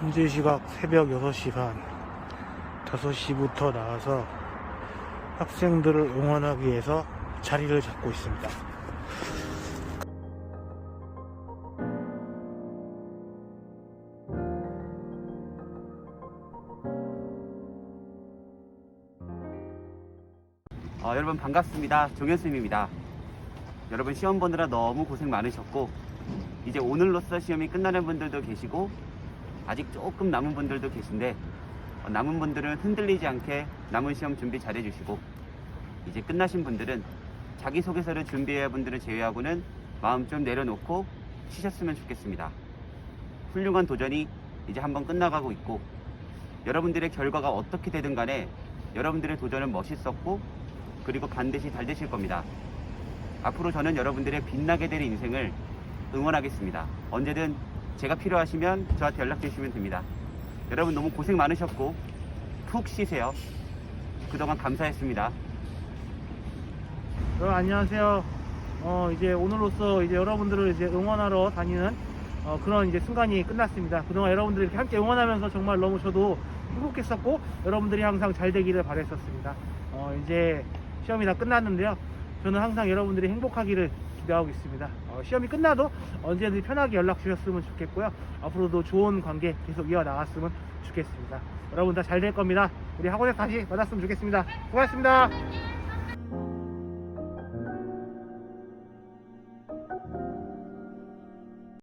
현재 시각 새벽 6시 반 5시부터 나와서 학생들을 응원하기 위해서 자리를 잡고 있습니다. 어, 여러분 반갑습니다. 종현쌤입니다. 여러분 시험 보느라 너무 고생 많으셨고 이제 오늘로써 시험이 끝나는 분들도 계시고 아직 조금 남은 분들도 계신데 어, 남은 분들은 흔들리지 않게 남은 시험 준비 잘 해주시고 이제 끝나신 분들은 자기소개서를 준비해야 할 분들을 제외하고는 마음 좀 내려놓고 쉬셨으면 좋겠습니다. 훌륭한 도전이 이제 한번 끝나가고 있고 여러분들의 결과가 어떻게 되든 간에 여러분들의 도전은 멋있었고 그리고 반드시 잘 되실 겁니다. 앞으로 저는 여러분들의 빛나게 될 인생을 응원하겠습니다. 언제든 제가 필요하시면 저한테 연락 주시면 됩니다. 여러분 너무 고생 많으셨고 푹 쉬세요. 그동안 감사했습니다. 여러분 안녕하세요. 어, 이제 오늘로써 이제 여러분들을 이제 응원하러 다니는 어, 그런 이제 순간이 끝났습니다. 그동안 여러분들이 이렇게 함께 응원하면서 정말 너무 저도 행복했었고 여러분들이 항상 잘 되기를 바랬었습니다. 어, 이제 시험이 다 끝났는데요. 저는 항상 여러분들이 행복하기를 기대하고 있습니다. 어, 시험이 끝나도 언제든지 편하게 연락 주셨으면 좋겠고요. 앞으로도 좋은 관계 계속 이어 나갔으면 좋겠습니다. 여러분 다 잘 될 겁니다. 우리 학원에서 다시 만났으면 좋겠습니다. 수고하셨습니다.